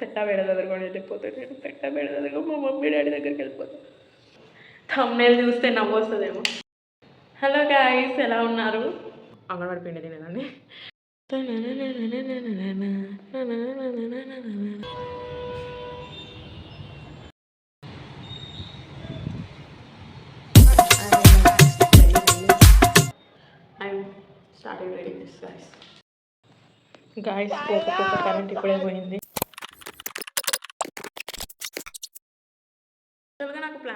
పెట్టబేడ దగ్గర కూడా నేను పెట్ట దగ్గర మా మమ్మీ డాడీ దగ్గరికి వెళ్ళిపోతాను థంబ్నైల్ చూస్తే నవ్వొస్తుందేమో. హలో గాయస్ ఎలా ఉన్నారు? అంగన్వాడి పిండి తినేదాన్ని. స్టార్టింగ్ గాయస్ గాయస్ కరెంట్ ఇప్పుడే పోయింది.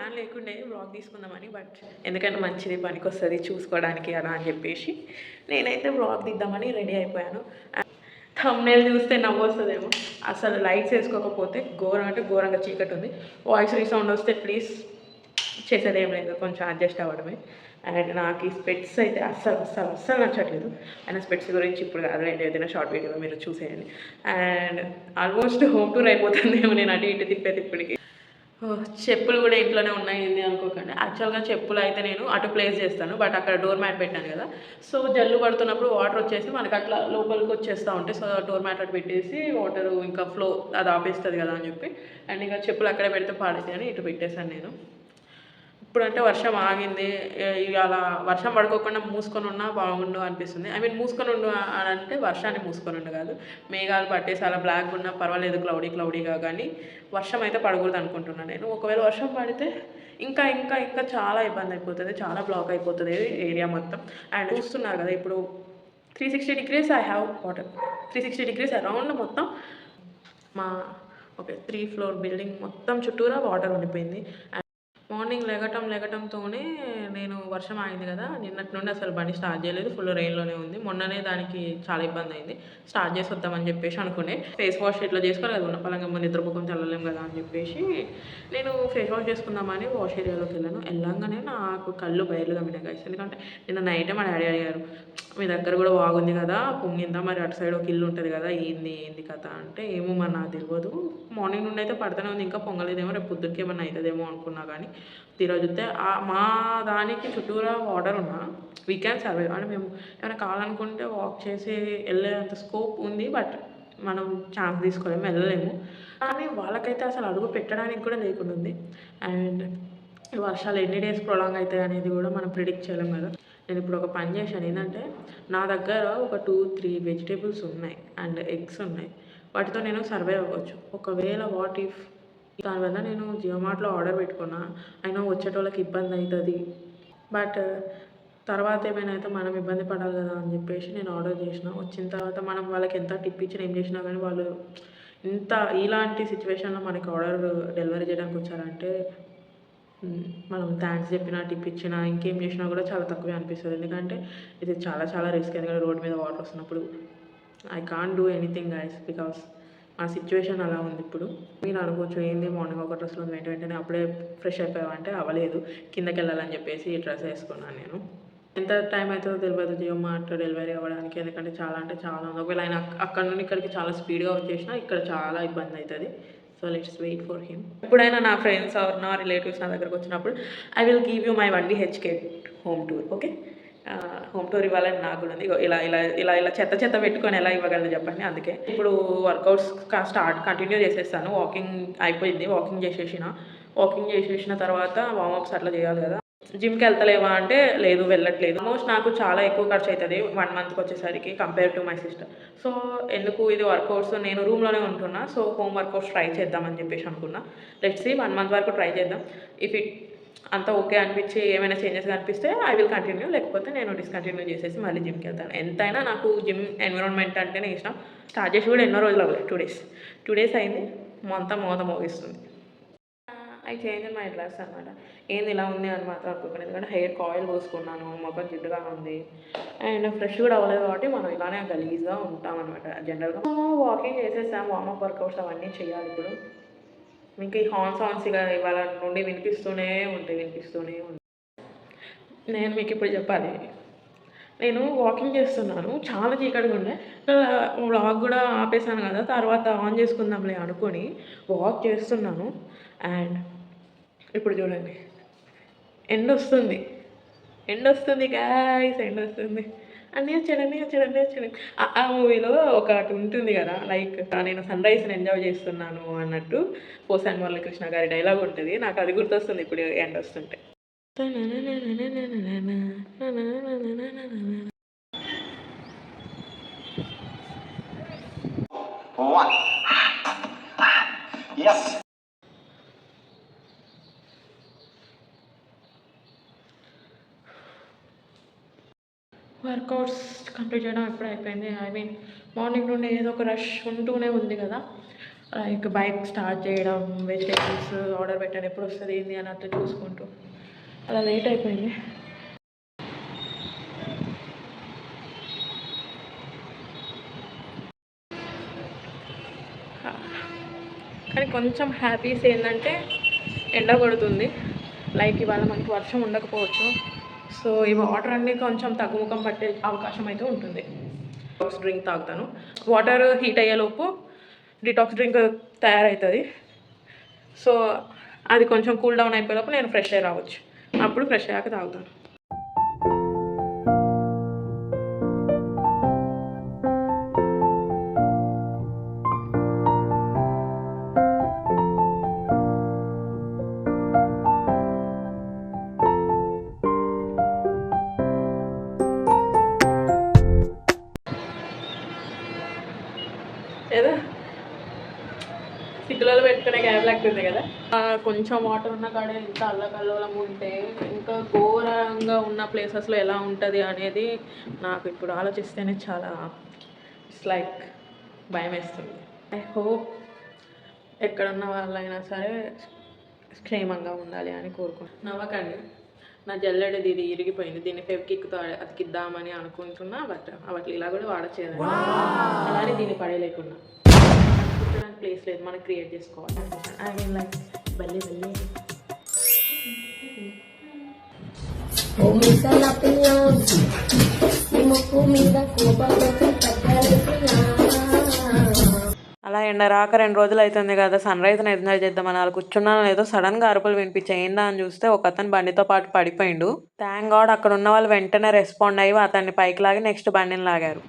ప్లాన్ లేకుండే బ్లాగ్ తీసుకుందామని బట్ ఎందుకంటే మంచిది పనికి వస్తుంది చూసుకోవడానికి అలా అని చెప్పేసి నేనైతే బ్లాగ్ తీద్దామని రెడీ అయిపోయాను. థమ్నేల్ చూస్తే నవ్వు వస్తుందేమో అసలు లైట్స్ వేసుకోకపోతే ఘోరం అంటే ఘోరంగా చీకటి ఉంది. వాయిస్ రీసౌండ్ వస్తే ప్లీజ్ చేసేది ఏం లేదు కొంచెం అడ్జస్ట్ అవ్వడమే. అండ్ నాకు ఈ స్పెట్స్ అయితే అస్సలు అస్సలు అస్సలు నచ్చట్లేదు. అండ్ స్పెట్స్ గురించి ఇప్పుడు కాదులేండి ఏదైనా షార్ట్ వీడియోలో మీరు చూసేయండి. అండ్ ఆల్మోస్ట్ హోమ్ టూర్ అయిపోతుందేమో నేను అటు ఇటు తిప్పే తిప్పటికి. చెప్పులు కూడా ఇంట్లోనే ఉన్నాయి ఏంది అనుకోకండి. యాక్చువల్గా చెప్పులు అయితే నేను అటు ప్లేస్ చేస్తాను బట్ అక్కడ డోర్ మ్యాట్ పెట్టాను కదా. సో జల్లు పడుతున్నప్పుడు వాటర్ వచ్చేసి మనకి అట్లా లోపలికి వచ్చేస్తూ ఉంటాయి సో డోర్ మ్యాట్ అటు పెట్టేసి వాటర్ ఇంకా ఫ్లో అది ఆపేస్తుంది కదా అని చెప్పి. అండ్ ఇంకా చెప్పులు అక్కడే పెడితే పాడేసి అని ఇటు పెట్టేశాను నేను. ఇప్పుడంటే వర్షం ఆగింది. ఇవాళ వర్షం పడుకోకుండా మూసుకొని ఉన్నా బాగుండు అనిపిస్తుంది. ఐ మీన్ మూసుకొని ఉండు అని అంటే వర్షాన్ని మూసుకొని ఉండు కాదు. మేఘాలు పట్టేసి అలా బ్లాక్ ఉన్నా పర్వాలేదు క్లౌడీ క్లౌడీగా కానీ వర్షం అయితే పడకూడదు అనుకుంటున్నాను నేను. ఒకవేళ వర్షం పడితే ఇంకా ఇంకా ఇంకా చాలా ఇబ్బంది అయిపోతుంది. చాలా బ్లాక్ అయిపోతుంది ఏరియా మొత్తం. అండ్ చూస్తున్నారు కదా ఇప్పుడు three sixty degrees I have water three sixty degrees around మొత్తం మా ఓకే త్రీ ఫ్లోర్ బిల్డింగ్ మొత్తం చుట్టూరా వాటర్ ఉండిపోయింది. మార్నింగ్ లెగటం లెగటంతోనే నేను వర్షం ఆగింది కదా నిన్నటి నుండి అసలు బండి స్టార్ట్ చేయలేదు ఫుల్ రెయిన్లోనే ఉంది. మొన్ననే దానికి చాలా ఇబ్బంది అయింది. స్టార్ట్ చేసి వద్దామని చెప్పేసి అనుకునే. ఫేస్ వాష్ ఇట్లా చేసుకోవాలి? కదా ఉన్న పలంగా ముందు నిద్రపోకం వెళ్ళలేం కదా అని చెప్పేసి నేను ఫేస్ వాష్ చేసుకుందామని వాష్ ఏరియాలోకి వెళ్ళాను. వెళ్ళంగానే నాకు కళ్ళు బయలు గమ్మినాయి guys. ఎందుకంటే నిన్న నైటే మా డాడీ అడిగారు మీ దగ్గర కూడా బాగుంది కదా పొంగిందా? మరి అటు సైడ్ ఒక ఇల్లు ఉంటుంది కదా ఏంది ఏంది కథ? అంటే ఏమో మరి నాకు తెలియదు. మార్నింగ్ నుండి అయితే పడుతూనే ఉంది ఇంకా పొంగలేదేమో రేపు పొద్దున్నకి ఏమైనా అవుతుందేమో అనుకున్నా కానీ తీరా ఆ మా దానికి చుట్టూరా వాటర్ ఉన్నా వీ క్యాన్ సర్వైవ్ అంటే మేము ఏమైనా కావాలనుకుంటే వాక్ చేసి వెళ్ళేంత స్కోప్ ఉంది బట్ మనం ఛాన్స్ తీసుకోలేము వెళ్ళలేము. కానీ వాళ్ళకైతే అసలు అడుగు పెట్టడానికి కూడా లేకుండా ఉంది. అండ్ వర్షాలు ఎన్ని డేస్ ప్రొలాంగ్ అవుతాయి అనేది కూడా మనం ప్రిడిక్ట్ చేయలేం కదా. నేను ఇప్పుడు ఒక పని చేశాను ఏంటంటే నా దగ్గర ఒక టూ త్రీ వెజిటేబుల్స్ ఉన్నాయి అండ్ ఎగ్స్ ఉన్నాయి. వాటితో నేను సర్వే అవ్వచ్చు. ఒకవేళ వాట్ ఇఫ్ దానివల్ల నేను జియోమార్ట్లో ఆర్డర్ పెట్టుకున్నా. అయినా వచ్చేటోళ్ళకి ఇబ్బంది అవుతుంది బట్ తర్వాత ఏమైనా అయితే మనం ఇబ్బంది పడాలి కదా అని చెప్పేసి నేను ఆర్డర్ చేసిన. వచ్చిన తర్వాత మనం వాళ్ళకి ఎంత టిప్ ఇచ్చినా ఏం చేసినా కానీ వాళ్ళు ఇంత ఇలాంటి సిచ్యువేషన్లో మనకి ఆర్డర్ డెలివరీ చేయడానికి వచ్చారంటే మనం థ్యాంక్స్ చెప్పినా టిప్ ఇచ్చినా ఇంకేం చేసినా కూడా చాలా తక్కువే అనిపిస్తుంది. ఎందుకంటే ఇది చాలా చాలా రిస్క్. ఎందుకంటే రోడ్ మీద వాటర్ వస్తున్నప్పుడు I can't do anything guys because ఆ సిచ్యువేషన్ అలా ఉంది ఇప్పుడు. మీరు అనుకోవచ్చు ఏంది మార్నింగ్ ఒక డ్రెస్లో వెంట వెంటనే అప్పుడే ఫ్రెష్ అయిపోయావంటే అవ్వలేదు కిందకి వెళ్ళాలని చెప్పేసి ఈ డ్రెస్ వేసుకున్నాను నేను. ఎంత టైం అవుతుందో తెలియదు జియో మార్ట్ డెలివరీ అవ్వడానికి. ఎందుకంటే చాలా అంటే చాలా ఉంది. ఒకవేళ ఆయన అక్కడ నుండి ఇక్కడికి చాలా స్పీడ్గా వచ్చేసినా ఇక్కడ చాలా ఇబ్బంది అవుతుంది so let's wait for him ఎప్పుడైనా నా ఫ్రెండ్స్ ఆర్ నా రిలేటివ్స్ నా దగ్గరకు వచ్చినప్పుడు I will give you my one HK home tour okay home tour ఇవ్వాలని నాకు కూడా ఉంది. ఇలా ఇలా ఇలా ఇలా చెత్త చెత్త పెట్టుకొని ఎలా ఇవ్వగలను చెప్పండి. అందుకే ఇప్పుడు వర్కౌట్స్ స్టార్ట్ కంటిన్యూ చేసేస్తాను. వాకింగ్ అయిపోయింది. వాకింగ్ చేసేసిన. వాకింగ్ చేసేసిన తర్వాత వార్మప్స్ అట్లా చేయాలి కదా. జిమ్కి వెళ్తలేవా అంటే లేదు వెళ్ళట్లేదు. ఆల్మోస్ట్ నాకు చాలా ఎక్కువ ఖర్చు అవుతుంది వన్ మంత్కి వచ్చేసరికి compare to my sister so ఎందుకు ఇది వర్కౌట్స్ నేను రూమ్లోనే ఉంటున్నా. సో హోమ్ వర్కౌట్స్ ట్రై చేద్దామని చెప్పేసి అనుకున్నా. లెట్స్ సి వన్ మంత్ వరకు ట్రై చేద్దాం. ఇఫ్ ఇట్ అంతా ఓకే అనిపించి ఏమైనా చేంజెస్ కనిపిస్తే ఐ విల్ కంటిన్యూ లేకపోతే నేను డిస్కంటిన్యూ చేసేసి మళ్ళీ జిమ్కి వెళ్తాను. ఎంతైనా నాకు జిమ్ ఎన్విరాన్మెంట్ అంటేనే ఇష్టం. స్టార్ట్ చేసి కూడా ఎన్నో రోజులు అవ్వలేదు. టూ డేస్ టూ డేస్ అయింది. మొంత మోత మోగిస్తుంది. ఐ చేంజ్ మై డ్రెస్ అనమాట ఏంది ఇలా ఉంది అని మాత్రం అనుకోకండి. ఎందుకంటే హెయిర్ కాయిల్ పోసుకున్నాను. మొక్క జిడ్డుగా ఉంది. అండ్ ఫ్రెష్ కూడా అవ్వలేదు కాబట్టి మనం ఇలానే గలీజ్గా ఉంటాం అనమాట జనరల్గా వాకింగ్ చేసేసాం. వార్మప్ వర్కౌట్స్ అవన్నీ చేయాలి ఇప్పుడు. మీకు ఈ హార్న్ సాంగ్స్ ఇక ఇవాళ నుండి వినిపిస్తూనే ఉంటాయి వినిపిస్తూనే ఉంటాయి. నేను మీకు ఇప్పుడు చెప్పాలి. నేను వాకింగ్ చేస్తున్నాను చాలా చీకటిగా ఉండే. వ్లాగ్ కూడా ఆపేసాను కదా తర్వాత ఆన్ చేసుకుందాంలే అనుకొని వాక్ చేస్తున్నాను. అండ్ ఇప్పుడు చూడండి. ఎండ్ వస్తుంది ఎండ్ వస్తుంది గాయస్ ఎండ వస్తుంది అన్నీ వచ్చాడు అన్నీ వచ్చాడు అన్నీ వచ్చాడు ఆ- మూవీలో ఒకటి ఉంటుంది కదా లైక్ నేను సన్ రైజ్ని ఎంజాయ్ చేస్తున్నాను అన్నట్టు పోసాన్ మురళీకృష్ణ గారి డైలాగ్ ఉంటుంది నాకు అది గుర్తొస్తుంది ఇప్పుడు ఎండ్ వస్తుంటే One. Yes. వర్కౌట్స్ కంప్లీట్ చేయడం ఎప్పుడు అయిపోయింది. ఐ మీన్ మార్నింగ్ నుండి ఏదో ఒక రష్ ఉంటూనే ఉంది కదా. లైక్ బైక్ స్టార్ట్ చేయడం వెజిటేబుల్స్ ఆర్డర్ పెట్టాను ఎప్పుడు వస్తుంది ఏంది అని అట్లా చూసుకుంటూ. అలా లేట్ అయిపోయింది. కానీ కొంచెం హ్యాపీస్ ఏంటంటే ఎండ కొడుతుంది లైక్ ఇవాళ మనకి వర్షం ఉండకపోవచ్చు. సో ఈ వాటర్ అన్నీ కొంచెం తగ్గుముఖం పట్టే అవకాశం అయితే ఉంటుంది. డిటాక్స్ డ్రింక్ తాగుతాను. వాటర్ హీట్ అయ్యేలోపు డిటాక్స్ డ్రింక్ తయారవుతుంది సో అది కొంచెం కూల్ డౌన్ అయిపోయేలోపు నేను ఫ్రెష్ అయ్యి రావచ్చు. అప్పుడు ఫ్రెష్ అయ్యాక తాగుతాను. కొంచెం వాటర్ ఉన్న కాడ ఎంత అల్లకల్లోలం ఉంటే ఇంకా ఘోరంగా ఉన్న ప్లేసెస్లో ఎలా ఉంటుంది అనేది నాకు ఇప్పుడు ఆలోచిస్తేనే చాలా ఇట్స్ లైక్ భయం వేస్తుంది ఐ హోప్ ఎక్కడున్న వాళ్ళైనా సరే క్షేమంగా ఉండాలి అని కోరుకుంటున్నాను. నవ్వకండి. నా జల్లెడది ఇది ఇరిగిపోయింది. దీన్ని ఫెవికిక్తో అతికిద్దామని అనుకుంటున్నా బట్ అవట్లు ఇలా కూడా వాడచ్చేది అలానే దీన్ని పడేయలేకున్నా. కుట్టడానికి ప్లేస్ లేదు. మనం క్రియేట్ చేసుకోవాలి. ఐ మీన్ లైక్ బల్లి బల్లి. ఓ మిసల పిల్ల నీ ముక్కు మీద కోపంలోకి తగ్గలేదు పిల్ల అలా ఎండ రాక రెండు రోజులు అవుతుంది కదా సన్ రైజ్ని ఎంజాయ్ చేద్దామని అలా కూర్చున్నాను. లేదో సడన్గా అరుపులు వినిపించాయి ఏందా అని చూస్తే ఒక అతను బండితో పాటు పడిపోయిండు. థ్యాంక్ గాడ్ అక్కడ ఉన్న వాళ్ళు వెంటనే రెస్పాండ్ అయ్యి అతన్ని పైకి లాగి నెక్స్ట్ బండిని లాగారు.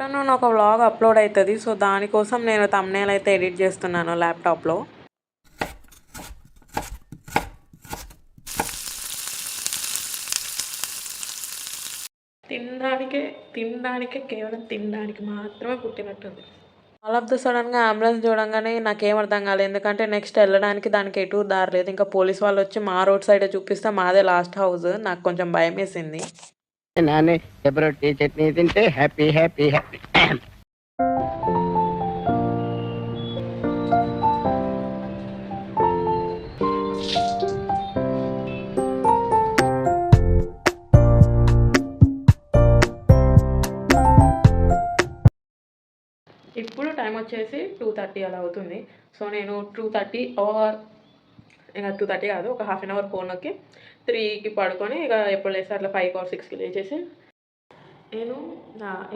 తను ఒక వ్లాగ్ అప్లోడ్ అవుతుంది సో దానికోసం నేను తమ్నేల్ అయితే ఎడిట్ చేస్తున్నాను ల్యాప్టాప్లో తినడానికే తినడానికే కేవలం తినడానికి మాత్రమే పుట్టినట్టుంది. ఆల్ ఆఫ్ ద సడన్గా అంబులెన్స్ చూడంగానే నాకేం అర్థం కాలేదు. ఎందుకంటే నెక్స్ట్ వెళ్ళడానికి దానికి ఎటు దారి లేదు. ఇంకా పోలీస్ వాళ్ళు వచ్చి మా రోడ్ సైడ్ చూపిస్తే మాదే లాస్ట్ హౌస్ నాకు కొంచెం భయం వేసింది. నానే చట్నీ తింటే హ్యాపీ హ్యాపీ హ్యాపీ ఇప్పుడు టైం వచ్చేసి టూ థర్టీ అలా అవుతుంది. సో నేను టూ థర్టీ ఆర్ ఇంకా టూ థర్టీ కాదు ఒక హాఫ్ అన్ అవర్ ఫోన్ నొక్కి త్రీకి పడుకొని ఇక ఎప్పుడు లేస్తే అట్లా ఫైవ్ ఆర్ సిక్స్కి లేచేసి నేను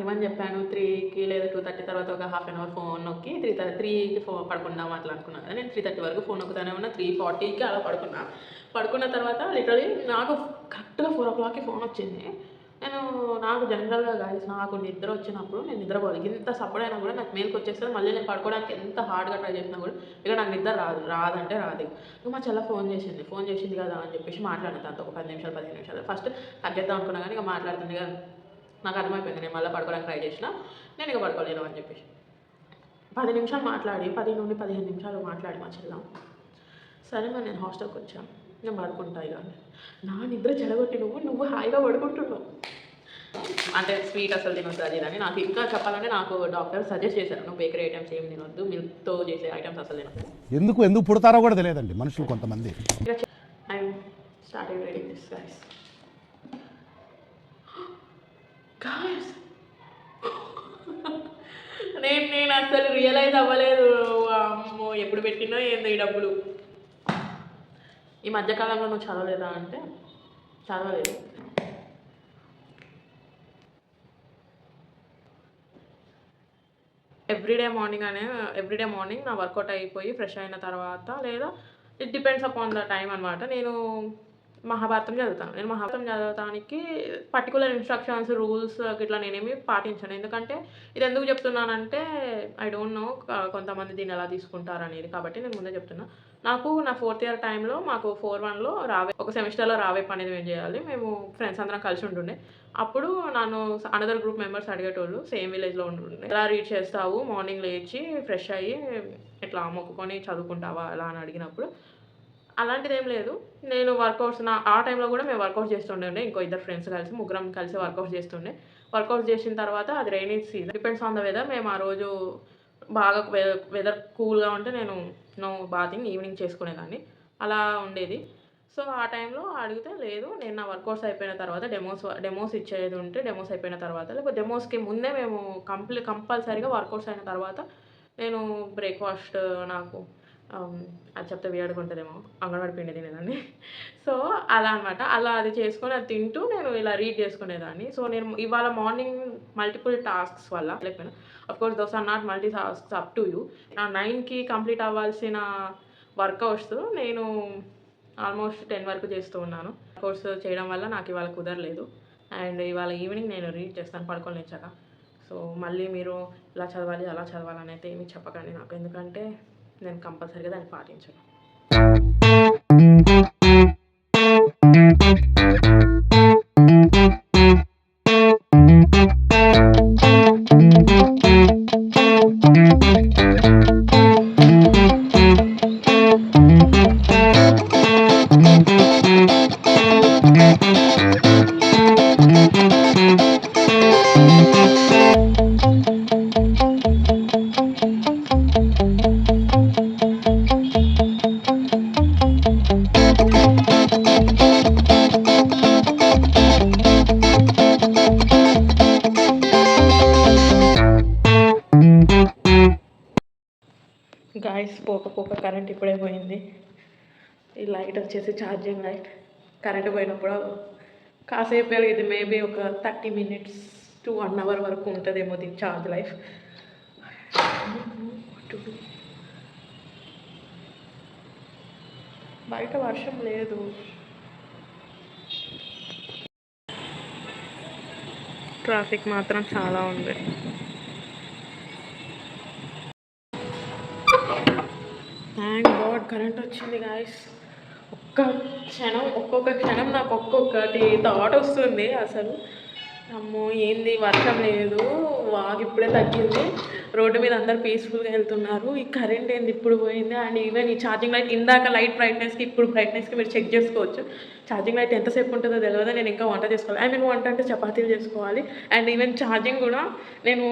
ఏమని చెప్పాను త్రీకి లేదా టూ థర్టీ తర్వాత ఒక హాఫ్ అన్ అవర్ ఫోన్ నొక్కి త్రీ త్రీకి ఫోన్ పడుకుందాం అట్లా అనుకున్నాను నేను త్రీ థర్టీ వరకు ఫోన్ నొక్కుతానే ఉన్నా త్రీ ఫార్టీకి అలా పడుకున్నా. పడుకున్న తర్వాత లిటరలీ నాకు కరెక్ట్గా ఫోర్ ఓ క్లాక్కి ఫోన్ వచ్చింది. నేను నాకు జనరల్గా గాయస్ నాకు నిద్ర వచ్చినప్పుడు నేను నిద్రపోవాలి ఇంత సపోర్ట్ అయినా కూడా నాకు మేలుకు వచ్చేస్తుంది. మళ్ళీ నేను పడుకోవడానికి ఎంత హార్డ్గా ట్రై చేసినా కూడా ఇక నాకు నిద్ర రాదు రాదంటే రాదు. ఇక మా చెల్ల ఫోన్ చేసింది. ఫోన్ చేసింది కదా అని చెప్పేసి మాట్లాడిన దాంతో ఒక పది నిమిషాలు పదిహేను నిమిషాలు. ఫస్ట్ కట్ అనుకున్నా కానీ ఇక మాట్లాడుతుంది. కదా నాకు అర్థమైపోయింది. నేను మళ్ళీ పడుకోవడానికి ట్రై చేసిన నేను ఇక పడుకోలేను అని చెప్పేసి. పది నిమిషాలు మాట్లాడి పది నుండి పదిహేను నిమిషాలు మాట్లాడి మా చెల్లం. సరే మరి నేను హాస్టల్కి వచ్చాను నేను పడుకుంటా ఇక. నా నిద్ర చెడగొట్టి నువ్వు నువ్వు హాయిగా పడుకుంటున్నావు. అంటే స్వీట్ అసలు తినొద్దు అది ఇది అని నాకు ఇంకా చెప్పాలంటే నాకు డాక్టర్ సజెస్ట్ చేశారు. నువ్వు బేకరీ ఐటమ్స్ ఏం తినొద్దు మిల్క్తో చేసే ఐటమ్స్ అసలు తినొద్దు. ఎందుకు ఎందుకు పుడతారో కూడా తెలియదండి మనుషులు కొంతమంది. I'm started reading this guys guys నేను నేను అసలు రియలైజ్ అవ్వలేదు. అమ్మో ఎప్పుడు పెట్టినో ఏందో ఈ డబ్బులు. ఈ మధ్యకాలంలో నువ్వు చదవలేదా అంటే చదవలేదు. ఎవ్రీడే మార్నింగ్ అనే ఎవ్రీడే మార్నింగ్ నా వర్కౌట్ అయిపోయి ఫ్రెష్ అయిన తర్వాత లేదా it depends upon the time అనమాట నేను మహాభారతం చదువుతాను. నేను మహాభారతం చదవటానికి పర్టికులర్ ఇన్స్ట్రక్షన్స్ రూల్స్ ఇట్లా నేనేమి పాటించాను. ఎందుకంటే ఇది ఎందుకు చెప్తున్నానంటే ఐ డోంట్ నో కొంతమంది దీన్ని ఎలా తీసుకుంటారు అనేది కాబట్టి నేను ముందే చెప్తున్నా. నాకు నా ఫోర్త్ ఇయర్ టైంలో మాకు ఫోర్ వన్లో రావే ఒక సెమిస్టర్లో రావే పని అనేది మేము చేయాలి. మేము ఫ్రెండ్స్ అందరం కలిసి ఉంటుండే అప్పుడు నన్ను అనదర్ గ్రూప్ మెంబర్స్ అడిగేటోళ్ళు సేమ్ విలేజ్లో ఉంటుండే ఎలా రీడ్ చేస్తావు? మార్నింగ్ లేచి ఫ్రెష్ అయ్యి ఇట్లా మొక్కుకొని చదువుకుంటావా? అలా అని అడిగినప్పుడు అలాంటిది ఏం లేదు. నేను వర్కౌట్స్ నా ఆ టైంలో కూడా మేము వర్కౌట్ చేస్తుండే ఇంకో ఇద్దరు ఫ్రెండ్స్ కలిసి ముగ్గురం కలిసి వర్కౌట్ చేస్తుండే. వర్కౌట్ చేసిన తర్వాత అది rainy season depends on the weather మేము ఆ రోజు బాగా వెదర్ కూల్గా ఉంటే నేను నో బాతింగ్ ఈవినింగ్ చేసుకునేదాన్ని. అలా ఉండేది. సో ఆ టైంలో అడిగితే లేదు నేను నా వర్కౌట్స్ అయిపోయిన తర్వాత డెమోస్ డెమోస్ ఇచ్చేది ఉంటే డెమోస్ అయిపోయిన తర్వాత లేకపోతే డెమోస్కి ముందే మేము కంప్లీ కంపల్సరీగా వర్కౌట్స్ అయిన తర్వాత నేను బ్రేక్ఫాస్ట్ నాకు అది చెప్తే వేడుకుంటుందేమో అంగన్వాడి పిండి తినేదాన్ని. సో అలా అనమాట అలా అది చేసుకొని అది తింటూ నేను ఇలా రీడ్ చేసుకునేదాన్ని. సో నేను ఇవాళ మార్నింగ్ మల్టిపుల్ టాస్క్స్ వల్ల లేకపోయినా course those are not multi tasks up to you నా నైన్కి కంప్లీట్ అవ్వాల్సిన వర్కౌట్స్ నేను ఆల్మోస్ట్ టెన్ వరకు చేస్తూ ఉన్నాను. కోర్స్ చేయడం వల్ల నాకు ఇవాళ కుదరలేదు. అండ్ ఇవాళ ఈవినింగ్ నేను రీడ్ చేస్తాను పడుకొని లేచాక. సో మళ్ళీ మీరు ఇలా చదవాలి అలా చదవాలి అయితే ఏమీ చెప్పకండి నాకు. ఎందుకంటే నేను కంపల్సరీగా దాన్ని పాటించను. ఇప్పుడే పోయింది. ఈ లైట్ వచ్చేసి ఛార్జింగ్ లైట్. కరెంట్ పోయినప్పుడు కాసేపు ఇది మేబీ ఒక thirty minutes to one hour వరకు ఉంటుందేమో దీని ఛార్జ్ లైఫ్. బయట వర్షం లేదు. ట్రాఫిక్ మాత్రం చాలా ఉంది థ్యాంక్ గాడ్ కరెంట్ వచ్చింది గాయస్ ఒక్క క్షణం ఒక్కొక్క క్షణం నాకు ఒక్కొక్కటి థాట్ వస్తుంది అసలు. అమ్మో ఏంది? వర్షం లేదు. వాగ్ ఇప్పుడే తగ్గింది. రోడ్డు మీద అందరు పీస్ఫుల్గా వెళ్తున్నారు. ఈ కరెంట్ ఏంది? ఇప్పుడు పోయింది? అండ్ ఈవెన్ ఈ ఛార్జింగ్ లైట్ ఇందాక లైట్ బ్రైట్నెస్కి ఇప్పుడు బ్రైట్నెస్కి మీరు చెక్ చేసుకోవచ్చు. ఛార్జింగ్ లైట్ ఎంతసేపు ఉంటుందో తెలియదు నేను ఇంకా వంట చేసుకోవాలి. ఐ మీన్ వంట అంటే చపాతీలు చేసుకోవాలి. అండ్ ఈవెన్ ఛార్జింగ్ కూడా నేను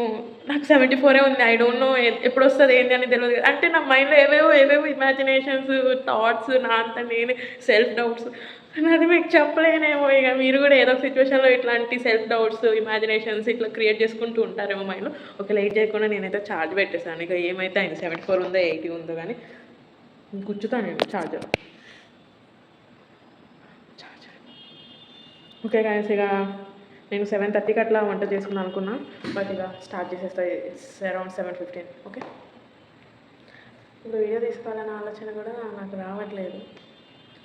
నాకు సెవెంటీ ఫోరే ఉంది. ఐ డోంట్ నో ఎప్పుడు వస్తుంది ఏంటి అని తెలియదు అంటే నా మైండ్లో ఏవేవో ఏవేవో ఇమాజినేషన్స్ థాట్స్ నా అంత నేనే సెల్ఫ్ డౌట్స్ అది మీకు చెప్పలేనేమో. ఇక మీరు కూడా ఏదో ఒక సిచ్యువేషన్లో ఇట్లాంటి సెల్ఫ్ డౌట్స్ ఇమాజినేషన్స్ ఇట్లా క్రియేట్ చేసుకుంటూ ఉంటారేమో మైండ్లో. ఒక లేట్ చేయకుండా నేనైతే ఛార్జ్ పెట్టేశాను. ఇక ఏమైతే అయింది? సెవెంటీ ఫోర్ ఉందో ఎయిటీ ఉందో కానీ కూర్చుతాను నేను ఛార్జర్ ఛార్జర్ ఓకే గాయస్ ఇక నేను సెవెన్ థర్టీకి అట్లా వంట చేసుకున్నాను అనుకున్నా. బట్ ఇక స్టార్ట్ చేసేస్తాయి అరౌండ్ సెవెన్ ఫిఫ్టీన్ ఓకే ఇప్పుడు వీడియో తీసుకోవాలన్న ఆలోచన కూడా నాకు రావట్లేదు.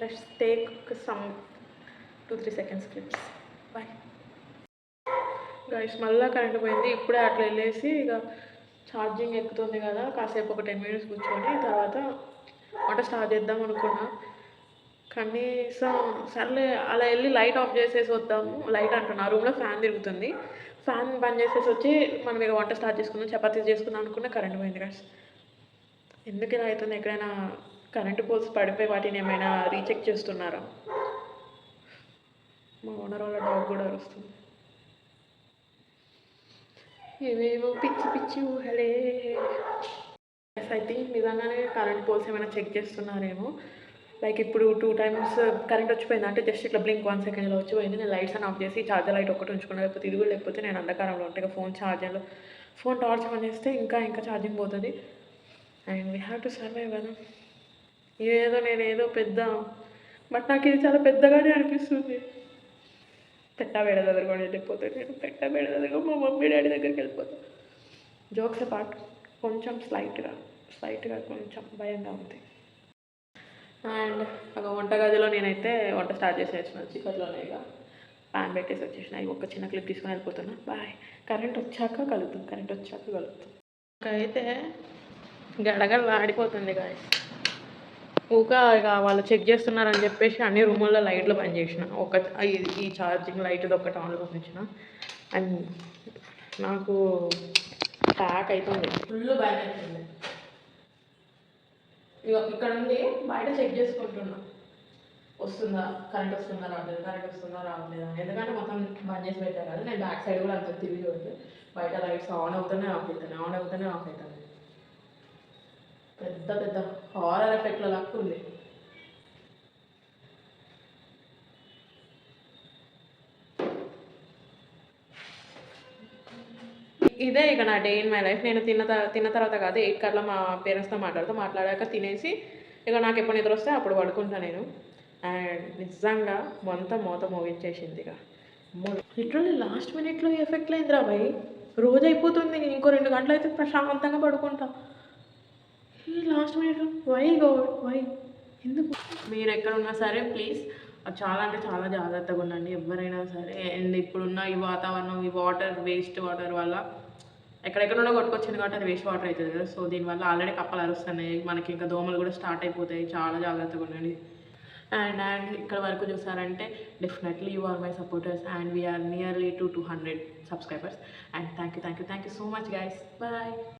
Let's take some two three seconds clips bye guys మళ్ళీ కరెంట్ పోయింది. ఇప్పుడే అట్లా వెళ్ళేసి ఇక ఛార్జింగ్ ఎక్కుతుంది కదా. కాసేపు ఒక టెన్ మినిట్స్ కూర్చొని తర్వాత వంట స్టార్ట్ చేద్దాం అనుకున్నా. కనీసం సర్లే అలా వెళ్ళి లైట్ ఆఫ్ చేసేసి వద్దాము. లైట్ అంటున్నా. రూమ్లో ఫ్యాన్ తిరుగుతుంది. ఫ్యాన్ బంద్ చేసేసి వచ్చి మనం ఇక వంట స్టార్ట్ చేసుకుందాం చపాతీస్ చేసుకుందాం అనుకున్న కరెంట్ పోయింది గైస్ ఎందుకు ఇలా అవుతుంది? ఎక్కడైనా కరెంటు పోల్స్ పడిపోయి వాటిని ఏమైనా రీచెక్ చేస్తున్నారా? మా ఓనర్ వాళ్ళ డాగ్ కూడా వస్తుంది ఏవేవో పిచ్చి పిచ్చి ఊహలే. ఐ థింక్ నిజంగానే కరెంట్ పోల్స్ ఏమైనా చెక్ చేస్తున్నారేమో. లైక్ ఇప్పుడు టూ టైమ్స్ కరెంట్ వచ్చిపోయింది? అంటే జస్ట్ ఇట్లా బ్లింక్ వన్ సెకండ్లో వచ్చిపోయింది. నేను లైట్స్ అని ఆఫ్ చేసి చార్జర్ లైట్ ఒకటి ఉంచుకున్నాను లేకపోతే ఇది కూడా లేకపోతే నేను అంధకారంలో ఉంటాయి ఫోన్ ఛార్జర్లో ఫోన్ టార్చ్ ఆన్ చేస్తే ఇంకా ఇంకా ఛార్జింగ్ పోతుంది. And we have to survive కదా. ఇదేదో నేను ఏదో పెద్ద. బట్ నాకు ఇది చాలా పెద్దగానే అనిపిస్తుంది. పెట్ట వేడ దగ్గర కూడా వెళ్ళిపోతాను నేను. పెట్ట వేడ దగ్గర మా మమ్మీ డాడీ దగ్గరికి వెళ్ళిపోతాను. జోక్స్ పార్ట్ కొంచెం స్లైట్గా స్లైట్గా కొంచెం భయంగా ఉంది. అండ్ ఒక వంటగదిలో నేనైతే వంట స్టార్ట్ చేసేసిన చీకట్లోనే ఇక పాన్ పెట్టేసి వచ్చేసిన. ఒక చిన్న క్లిప్ తీసుకొని వెళ్ళిపోతున్నా. బాయ్. కరెంట్ వచ్చాక కలుగుతాం కరెంట్ వచ్చాక కలుగుతాం అయితే గడగడ ఆడిపోతుంది కానీ ఊక ఇక వాళ్ళు చెక్ చేస్తున్నారని చెప్పేసి అన్ని రూముల్లో లైట్లు బంద్ చేసిన. ఒక ఈ- ఛార్జింగ్ లైట్ ఒకటి ఆన్లో పంపించిన. అండ్ నాకు ప్యాక్ అవుతుంది ఫుల్ భయం అవుతుంది ఇక ఇక్కడ ఉంది బయట చెక్ చేసుకుంటున్నా. వస్తుందా? కరెంట్ వస్తుందా రావట్లేదు? కరెంట్ వస్తుందా రావట్లేదు? అని ఎందుకంటే మొత్తం బంద్ చేసి పెట్టారు కదా నేను బ్యాక్ సైడ్ కూడా అంత తిరిగి చూడలేదు బయట లైట్స్ ఆన్ అవుతూనే ఆఫ్ అవుతాయి ఆన్ అవుతూనే ఆఫ్ అవుతాయి పెద్ద పెద్ద హారర్ ఎఫెక్ట్ల లాగా ఉంది. ఇదే ఇక నా డే ఇన్ మై లైఫ్ నేను తిన్న తిన్న తర్వాత కాదు ఎయిట్ కట్లా మా పేరెంట్స్తో మాట్లాడుతూ మాట్లాడాక తినేసి ఇక నాకు ఎప్పుడు నిద్ర వస్తే అప్పుడు పడుకుంటాను నేను. అండ్ నిజంగా మొంత మూత మోగించేసింది ఇక. లిటరల్లీ లాస్ట్ మినిట్లో ఎఫెక్ట్ లేదురా భయ్. రోజు అయిపోతుంది ఇంకో రెండు గంటలు అయితే ప్రశాంతంగా పడుకుంటా. ఈ last minute why god why? ఎందుకు? మీరు ఎక్కడున్నా సరే ప్లీజ్. చాలా అంటే చాలా జాగ్రత్తగా ఉండండి. ఎవరైనా సరే అండ్ ఇప్పుడున్న ఈ వాతావరణం ఈ వాటర్ వేస్ట్ వాటర్ వల్ల ఎక్కడెక్కడో కొట్టుకొచ్చింది కాబట్టి అది వేస్ట్ వాటర్ అవుతుంది కదా. సో దీనివల్ల ఆల్రెడీ కప్పలు అరుస్తున్నాయి. మనకి ఇంకా దోమలు కూడా స్టార్ట్ అయిపోతాయి. చాలా జాగ్రత్తగా ఉండండి. అండ్ అండ్ ఇక్కడ వరకు చూసారంటే definitely you are my supporters and we are nearly to two hundred subscribers and thank you thank you thank you so much guys bye